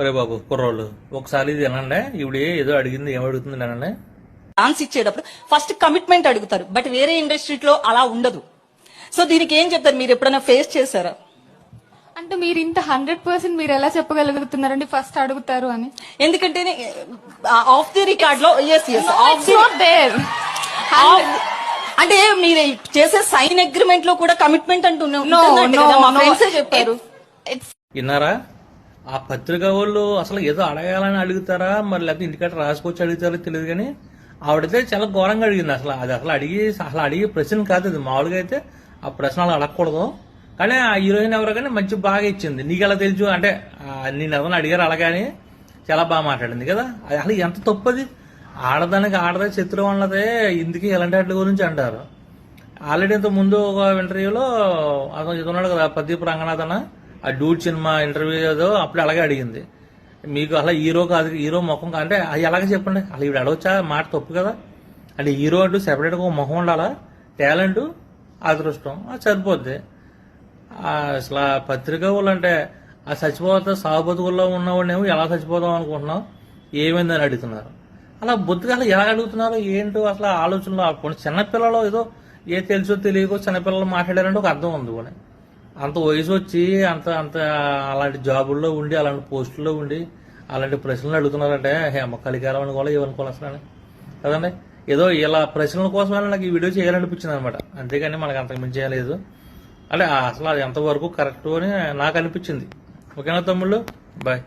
ఒరే బాబు కుర్రోళ్ళు ఒకసారి ఇది వినండి. ఇవిడ ఏదో అడిగింది ఏం అడుగుతుంది వినండి. ఛాన్స్ ఇచ్చేటప్పుడు ఫస్ట్ కమిట్మెంట్ అడుగుతారు బట్ వేరే ఇండస్ట్రీలో అలా ఉండదు. సో దీనికి ఏం చెప్తారు? మీరు ఎప్పుడైనా ఫేస్ చేశారా? అంటే మీరు ఇంత హండ్రెడ్ పర్సెంట్ మీరు ఎలా చెప్పగలుగుతున్నారండి ఫస్ట్ అడుగుతారు అని? ఎందుకంటే ఆఫ్ ది రికార్డ్లో ఆఫ్ దేర్ అంటే మీరు చేసే సైన్ అగ్రిమెంట్లో కూడా కమిట్మెంట్ అంటూ నో ఉంటుందంట నో కదా, మా ఫ్రెండ్స్ చెప్పారు. ఇట్స్ విన్నారా? ఆ పత్రిక వాళ్ళు అసలు ఏదో అడగాలని అడుగుతారా? మరి లేకపోతే ఇంటికట్ట రాసుకొచ్చి అడుగుతారో తెలియదు కానీ ఆవిడైతే చాలా ఘోరంగా అడిగింది. అసలు అది అసలు అడిగి అసలు అడిగే ప్రశ్న కాదు అది. మామూలుగా అయితే ఆ ప్రశ్న అలా అడగకూడదు. కానీ ఆ హీరోయిన్ ఎవరో కానీ మంచి బాగా ఇచ్చింది. నీకు ఎలా తెలుసు? అంటే నేను ఎవరైనా అడిగారు అలాగని చాలా బాగా మాట్లాడింది కదా. అది అసలు ఎంత తప్పది ఆడదానికి ఆడదే శత్రువు అన్నదే ఇందుకే ఇలాంటి వాటి గురించి అంటారు. ఆల్రెడీ ఇంత ముందు ఒక ఇంటర్వ్యూలో అతను ఇది ఉన్నాడు కదా ప్రదీప్ రంగనాథన. ఆ డూడ్ సినిమా ఇంటర్వ్యూ ఏదో అప్పుడు అలాగే అడిగింది. మీకు అలా హీరో కాదు హీరో ముఖం అంటే అది ఎలాగ చెప్పండి? అలా ఇవి అడగచ్చా? మాట తప్పు కదా? అంటే హీరో అంటూ సెపరేట్గా ఒక ముఖం ఉండాలా? టాలెంట్ అదృష్టం అది సరిపోద్ది. అసలు ఆ పత్రిక వాళ్ళు అంటే ఆ చచ్చిపోతా సాగు బతుకుల్లో ఉన్నవాడినేమో ఎలా చచ్చిపోదాం అనుకుంటున్నాం ఏమైందని అడుగుతున్నారు. అలా బొద్దుగా అలా ఎలా అడుగుతున్నారు? ఏంటో అసలు ఆలోచనలో కొన్ని చిన్నపిల్లలు ఏదో ఏ తెలుసో తెలియకో చిన్నపిల్లలు మాట్లాడారంటే ఒక అర్థం ఉంది కూడా అంత వయసు వచ్చి అంత అంత అలాంటి జాబుల్లో ఉండి అలాంటి పోస్టుల్లో ఉండి అలాంటి ప్రశ్నలు అడుగుతున్నారంటే హేమ కలికారం అని కూడా ఏమనుకోవాలి అసలు కదండి? ఏదో ఇలా ప్రశ్నల కోసమైనా నాకు ఈ వీడియో చేయాలనిపించింది అనమాట అంతేగాని మనకు అంతకు మించి చేయలేదు అంటే అసలు అది ఎంతవరకు కరెక్ట్ అని నాకు అనిపించింది. ఓకేనా తమ్ముళ్ళు? బాయ్.